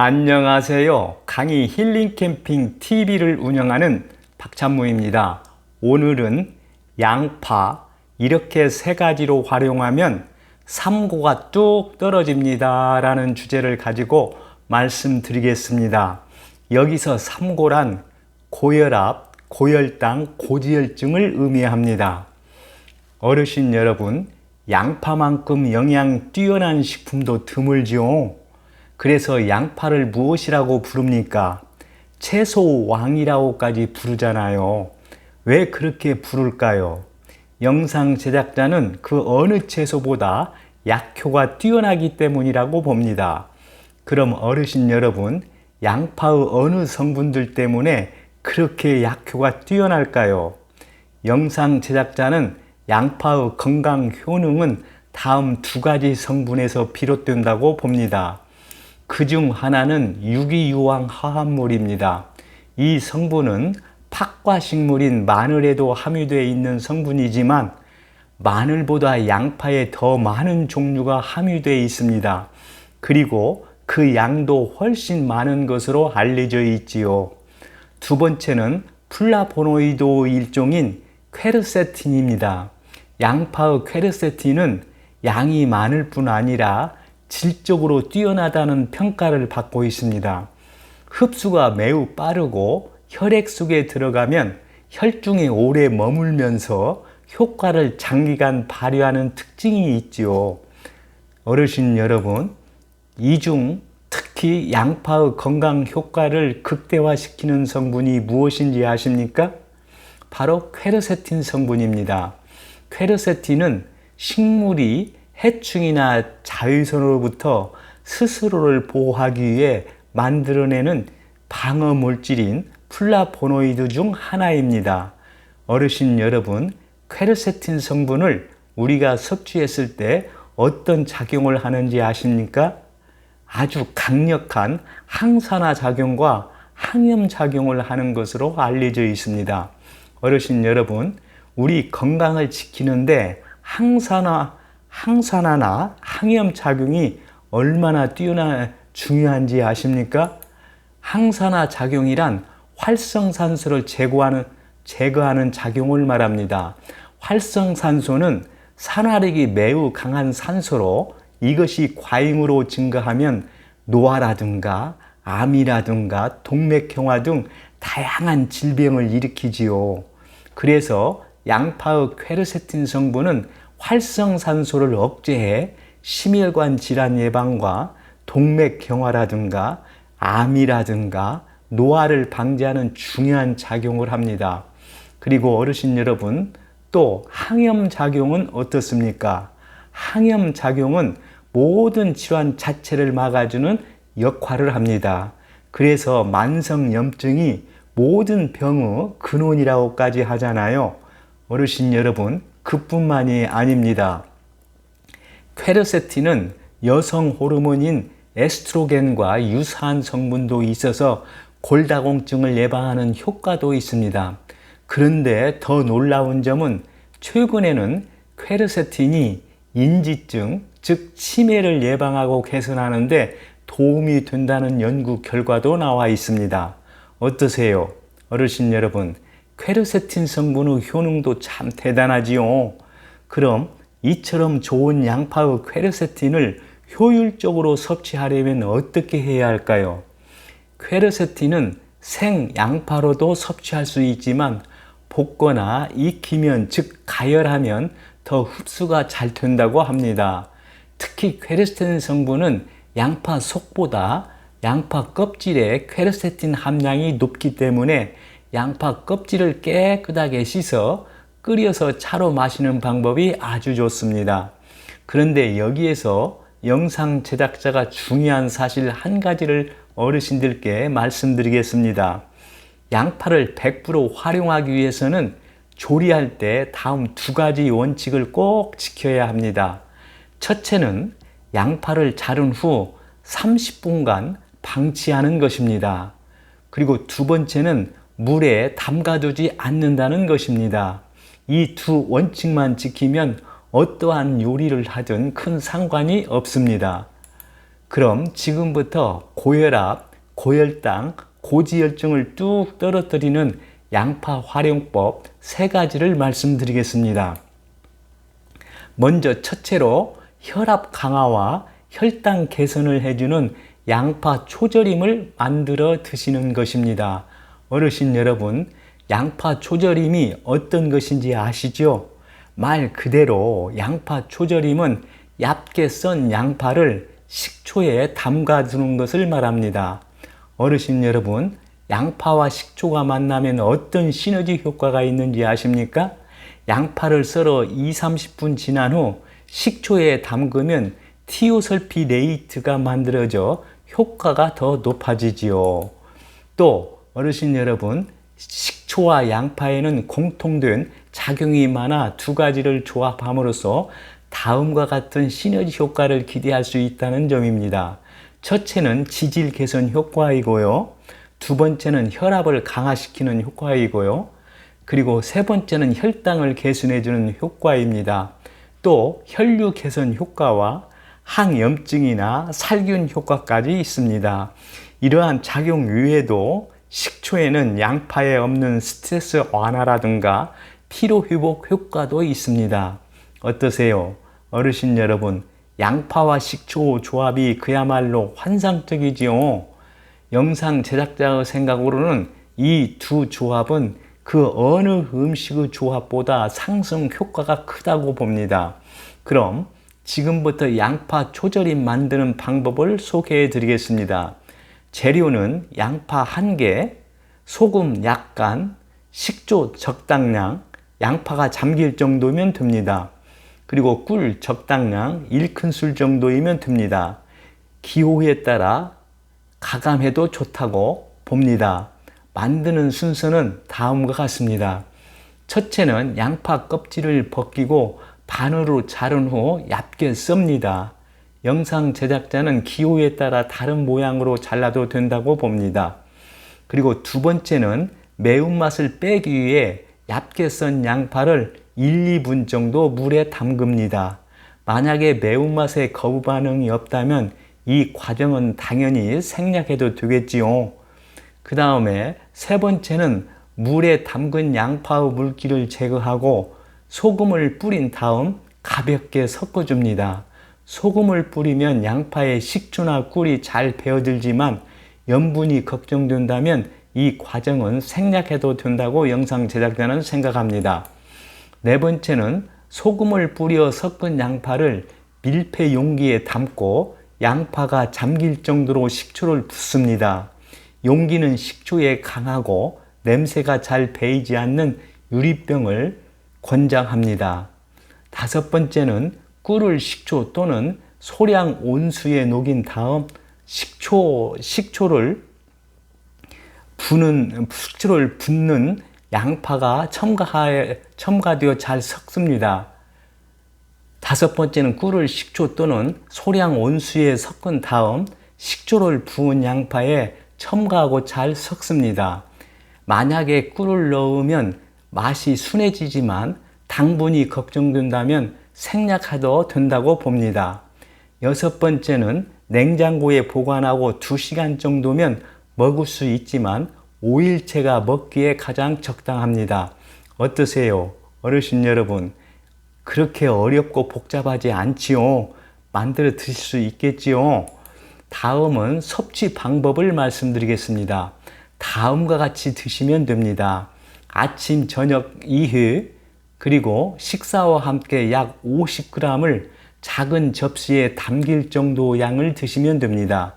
안녕하세요. 강의 힐링 캠핑 TV를 운영하는 박찬무입니다. 오늘은 양파 이렇게 세 가지로 활용하면 삼고가 뚝 떨어집니다. 라는 주제를 가지고 말씀드리겠습니다. 여기서 삼고란 고혈압, 고혈당, 고지혈증을 의미합니다. 어르신 여러분, 양파만큼 영양 뛰어난 식품도 드물지요. 그래서 양파를 무엇이라고 부릅니까? 채소 왕이라고까지 부르잖아요. 왜 그렇게 부를까요? 영상 제작자는 그 어느 채소보다 약효가 뛰어나기 때문이라고 봅니다. 그럼 어르신 여러분, 양파의 어느 성분들 때문에 그렇게 약효가 뛰어날까요? 영상 제작자는 양파의 건강 효능은 다음 두 가지 성분에서 비롯된다고 봅니다. 그 중 하나는 유기유황 화합물입니다. 이 성분은 팥과 식물인 마늘에도 함유되어 있는 성분이지만 마늘보다 양파에 더 많은 종류가 함유되어 있습니다. 그리고 그 양도 훨씬 많은 것으로 알려져 있지요. 두 번째는 플라보노이드 일종인 퀘르세틴입니다. 양파의 퀘르세틴은 양이 많을 뿐 아니라 질적으로 뛰어나다는 평가를 받고 있습니다. 흡수가 매우 빠르고 혈액 속에 들어가면 혈중에 오래 머물면서 효과를 장기간 발휘하는 특징이 있지요. 어르신 여러분, 이중 특히 양파의 건강 효과를 극대화시키는 성분이 무엇인지 아십니까? 바로 퀘르세틴 성분입니다. 퀘르세틴은 식물이 해충이나 자외선으로부터 스스로를 보호하기 위해 만들어내는 방어 물질인 플라보노이드 중 하나입니다. 어르신 여러분, 퀘르세틴 성분을 우리가 섭취했을 때 어떤 작용을 하는지 아십니까? 아주 강력한 항산화 작용과 항염 작용을 하는 것으로 알려져 있습니다. 어르신 여러분, 우리 건강을 지키는데 항산화 항산화나 항염 작용이 얼마나 뛰어나 중요한지 아십니까? 항산화 작용이란 활성산소를 제거하는, 제거하는 작용을 말합니다. 활성산소는 산화력이 매우 강한 산소로 이것이 과잉으로 증가하면 노화라든가 암이라든가 동맥경화 등 다양한 질병을 일으키지요. 그래서 양파의 퀘르세틴 성분은 활성산소를 억제해 심혈관 질환 예방과 동맥 경화라든가 암이라든가 노화를 방지하는 중요한 작용을 합니다. 그리고 어르신 여러분, 또 항염 작용은 어떻습니까? 항염 작용은 모든 질환 자체를 막아주는 역할을 합니다. 그래서 만성 염증이 모든 병의 근원이라고까지 하잖아요. 어르신 여러분, 그뿐만이 아닙니다. 퀘르세틴은 여성 호르몬인 에스트로겐과 유사한 성분도 있어서 골다공증을 예방하는 효과도 있습니다. 그런데 더 놀라운 점은 최근에는 퀘르세틴이 인지증, 즉 치매를 예방하고 개선하는데 도움이 된다는 연구 결과도 나와 있습니다. 어떠세요? 어르신 여러분, 퀘르세틴 성분의 효능도 참 대단하지요. 그럼 이처럼 좋은 양파의 퀘르세틴을 효율적으로 섭취하려면 어떻게 해야 할까요? 퀘르세틴은 생 양파로도 섭취할 수 있지만 볶거나 익히면 즉 가열하면 더 흡수가 잘 된다고 합니다. 특히 퀘르세틴 성분은 양파 속보다 양파 껍질에 퀘르세틴 함량이 높기 때문에 양파 껍질을 깨끗하게 씻어 끓여서 차로 마시는 방법이 아주 좋습니다. 그런데 여기에서 영상 제작자가 중요한 사실 한 가지를 어르신들께 말씀드리겠습니다. 양파를 100% 활용하기 위해서는 조리할 때 다음 두 가지 원칙을 꼭 지켜야 합니다. 첫째는 양파를 자른 후 30분간 방치하는 것입니다. 그리고 두 번째는 물에 담가두지 않는다는 것입니다. 이 두 원칙만 지키면 어떠한 요리를 하든 큰 상관이 없습니다. 그럼 지금부터 고혈압, 고혈당, 고지혈증을 뚝 떨어뜨리는 양파 활용법 세 가지를 말씀드리겠습니다. 먼저 첫째로 혈압 강화와 혈당 개선을 해주는 양파 초절임을 만들어 드시는 것입니다. 어르신 여러분, 양파 초절임이 어떤 것인지 아시죠? 말 그대로 양파 초절임은 얇게 썬 양파를 식초에 담가 두는 것을 말합니다. 어르신 여러분, 양파와 식초가 만나면 어떤 시너지 효과가 있는지 아십니까? 양파를 썰어 2, 30분 지난 후 식초에 담그면 티오설피레이트가 만들어져 효과가 더 높아지지요. 또 어르신 여러분, 식초와 양파에는 공통된 작용이 많아 두 가지를 조합함으로써 다음과 같은 시너지 효과를 기대할 수 있다는 점입니다. 첫째는 지질 개선 효과이고요. 두 번째는 혈압을 강화시키는 효과이고요. 그리고 세 번째는 혈당을 개선해주는 효과입니다. 또 혈류 개선 효과와 항염증이나 살균 효과까지 있습니다. 이러한 작용 외에도 식초에는 양파에 없는 스트레스 완화라든가 피로 회복 효과도 있습니다. 어떠세요? 어르신 여러분, 양파와 식초 조합이 그야말로 환상적이지요. 영상 제작자의 생각으로는 이 두 조합은 그 어느 음식의 조합보다 상승 효과가 크다고 봅니다. 그럼 지금부터 양파 초절임 만드는 방법을 소개해 드리겠습니다. 재료는 양파 1개, 소금 약간, 식초 적당량, 양파가 잠길 정도면 됩니다. 그리고 꿀 적당량 1큰술 정도이면 됩니다. 기호에 따라 가감해도 좋다고 봅니다. 만드는 순서는 다음과 같습니다. 첫째는 양파 껍질을 벗기고 반으로 자른 후 얇게 썹니다. 영상 제작자는 기호에 따라 다른 모양으로 잘라도 된다고 봅니다. 그리고 두 번째는 매운맛을 빼기 위해 얇게 썬 양파를 1, 2분 정도 물에 담급니다. 만약에 매운맛에 거부 반응이 없다면 이 과정은 당연히 생략해도 되겠지요. 그 다음에 세 번째는 물에 담근 양파의 물기를 제거하고 소금을 뿌린 다음 가볍게 섞어줍니다. 소금을 뿌리면 양파에 식초나 꿀이 잘 배어들지만 염분이 걱정된다면 이 과정은 생략해도 된다고 영상 제작자는 생각합니다. 네 번째는 소금을 뿌려 섞은 양파를 밀폐 용기에 담고 양파가 잠길 정도로 식초를 붓습니다. 용기는 식초에 강하고 냄새가 잘 배이지 않는 유리병을 권장합니다. 다섯 번째는 꿀을 식초 또는 소량 온수에 녹인 다음 식초, 식초를 부는 숙주를 붓는 양파가 첨가하에 첨가되어 잘 섞습니다. 다섯 번째는 꿀을 식초 또는 소량 온수에 섞은 다음 식초를 부은 양파에 첨가하고 잘 섞습니다. 만약에 꿀을 넣으면 맛이 순해지지만 당분이 걱정된다면 생략해도 된다고 봅니다. 여섯 번째는 냉장고에 보관하고 2시간 정도면 먹을 수 있지만 5일체가 먹기에 가장 적당합니다. 어떠세요? 어르신 여러분, 그렇게 어렵고 복잡하지 않지요? 만들어 드실 수 있겠지요? 다음은 섭취 방법을 말씀드리겠습니다. 다음과 같이 드시면 됩니다. 아침, 저녁 이후, 그리고 식사와 함께 약 50g을 작은 접시에 담길 정도 양을 드시면 됩니다.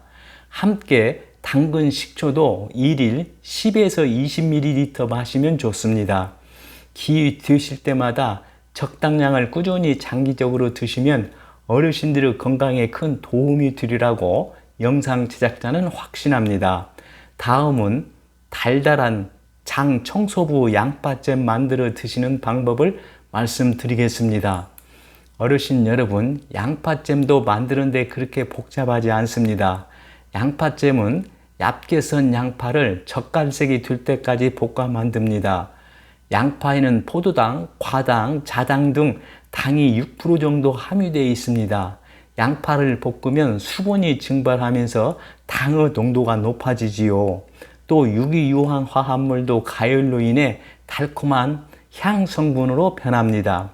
함께 당근 식초도 1일 10에서 20ml 마시면 좋습니다. 기 드실 때마다 적당량을 꾸준히 장기적으로 드시면 어르신들의 건강에 큰 도움이 되리라고 영상 제작자는 확신합니다. 다음은 달달한 장 청소부 양파잼 만들어 드시는 방법을 말씀드리겠습니다. 어르신 여러분, 양파잼도 만드는데 그렇게 복잡하지 않습니다. 양파잼은 얇게 선 양파를 젓갈색이 될 때까지 볶아 만듭니다. 양파에는 포도당, 과당, 자당 등 당이 6% 정도 함유되어 있습니다. 양파를 볶으면 수분이 증발하면서 당의 농도가 높아지지요. 또 유기유황 화합물도 가열로 인해 달콤한 향 성분으로 변합니다.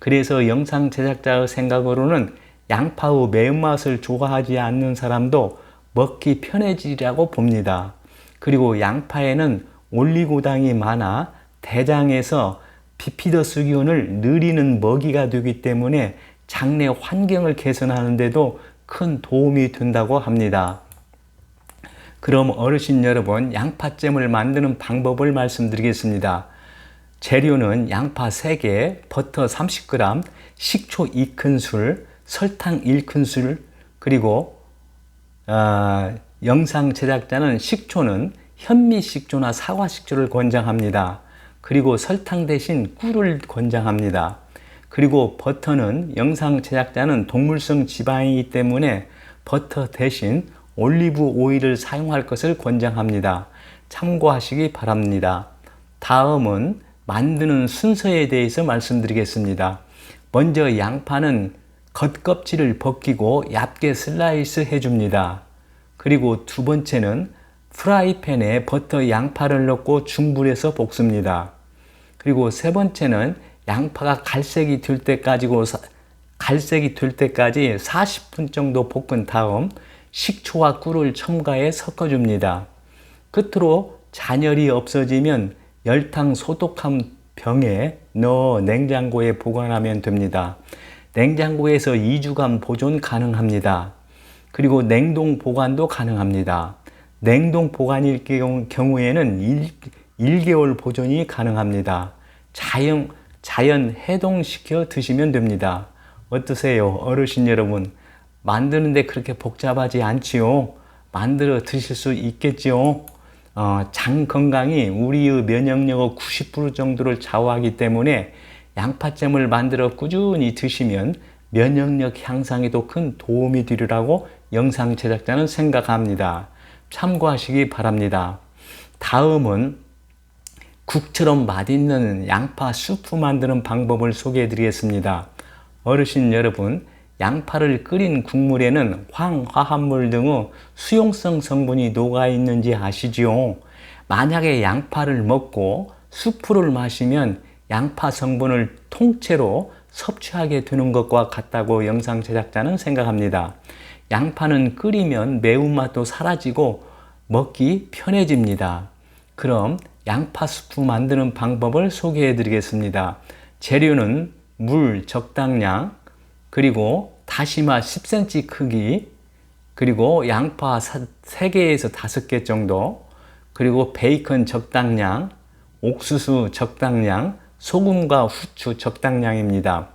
그래서 영상 제작자의 생각으로는 양파의 매운맛을 좋아하지 않는 사람도 먹기 편해지리라고 봅니다. 그리고 양파에는 올리고당이 많아 대장에서 비피더스 기운을 느리는 먹이가 되기 때문에 장내 환경을 개선하는데도 큰 도움이 된다고 합니다. 그럼 어르신 여러분, 양파잼을 만드는 방법을 말씀드리겠습니다. 재료는 양파 3개, 버터 30g, 식초 2큰술, 설탕 1큰술, 그리고 어, 영상 제작자는 식초는 현미 식초나 사과 식초를 권장합니다. 그리고 설탕 대신 꿀을 권장합니다. 그리고 버터는 영상 제작자는 동물성 지방이기 때문에 버터 대신 올리브 오일을 사용할 것을 권장합니다. 참고하시기 바랍니다. 다음은 만드는 순서에 대해서 말씀드리겠습니다. 먼저 양파는 겉껍질을 벗기고 얇게 슬라이스 해줍니다. 그리고 두 번째는 프라이팬에 버터 양파를 넣고 중불에서 볶습니다. 그리고 세 번째는 양파가 갈색이 될 때까지 갈색이 될 때까지 40분 정도 볶은 다음 식초와 꿀을 첨가해 섞어줍니다. 끝으로 잔열이 없어지면 열탕 소독한 병에 넣어 냉장고에 보관하면 됩니다. 냉장고에서 2주간 보존 가능합니다. 그리고 냉동 보관도 가능합니다. 냉동 보관일 경우에는 1, 개월 보존이 가능합니다. 자연, 자연 해동시켜 드시면 됩니다. 어떠세요? 어르신 여러분. 만드는데 그렇게 복잡하지 않지요. 만들어 드실 수 있겠지요. 어, 장 건강이 우리의 면역력의 90% 정도를 좌우하기 때문에 양파잼을 만들어 꾸준히 드시면 면역력 향상에도 큰 도움이 되리라고 영상 제작자는 생각합니다. 참고하시기 바랍니다. 다음은 국처럼 맛있는 양파 수프 만드는 방법을 소개해 드리겠습니다. 어르신 여러분, 양파를 끓인 국물에는 황화합물 등의 수용성 성분이 녹아 있는지 아시지요? 만약에 양파를 먹고 수프를 마시면 양파 성분을 통째로 섭취하게 되는 것과 같다고 영상 제작자는 생각합니다. 양파는 끓이면 매운맛도 사라지고 먹기 편해집니다. 그럼 양파 수프 만드는 방법을 소개해 드리겠습니다. 재료는 물 적당량, 그리고 다시마 10cm 크기, 그리고 양파 3개에서 5개 정도, 그리고 베이컨 적당량, 옥수수 적당량, 소금과 후추 적당량입니다.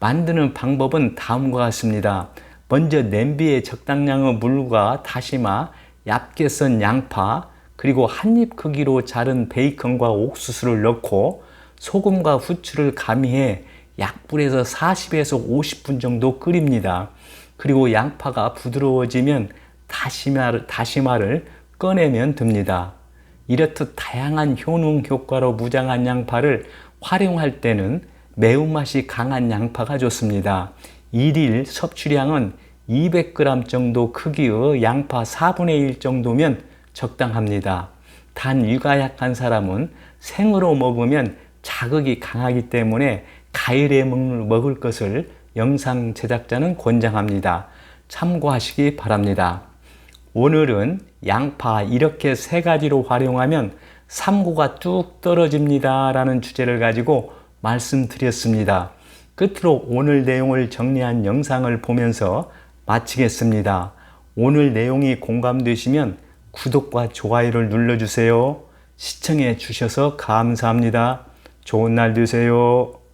만드는 방법은 다음과 같습니다. 먼저 냄비에 적당량의 물과 다시마, 얇게 썬 양파, 그리고 한 입 크기로 자른 베이컨과 옥수수를 넣고 소금과 후추를 가미해 약불에서 40에서 50분 정도 끓입니다. 그리고 양파가 부드러워지면 다시마를, 다시마를 꺼내면 됩니다. 이렇듯 다양한 효능 효과로 무장한 양파를 활용할 때는 매운맛이 강한 양파가 좋습니다. 1일 섭취량은 200g 정도 크기의 양파 4분의 1 정도면 적당합니다. 단 위가 약한 사람은 생으로 먹으면 자극이 강하기 때문에 가일에 먹을 것을 영상 제작자는 권장합니다. 참고하시기 바랍니다. 오늘은 양파 이렇게 세 가지로 활용하면 삼고가 뚝 떨어집니다. 라는 주제를 가지고 말씀드렸습니다. 끝으로 오늘 내용을 정리한 영상을 보면서 마치겠습니다. 오늘 내용이 공감되시면 구독과 좋아요를 눌러주세요. 시청해 주셔서 감사합니다. 좋은 날 되세요.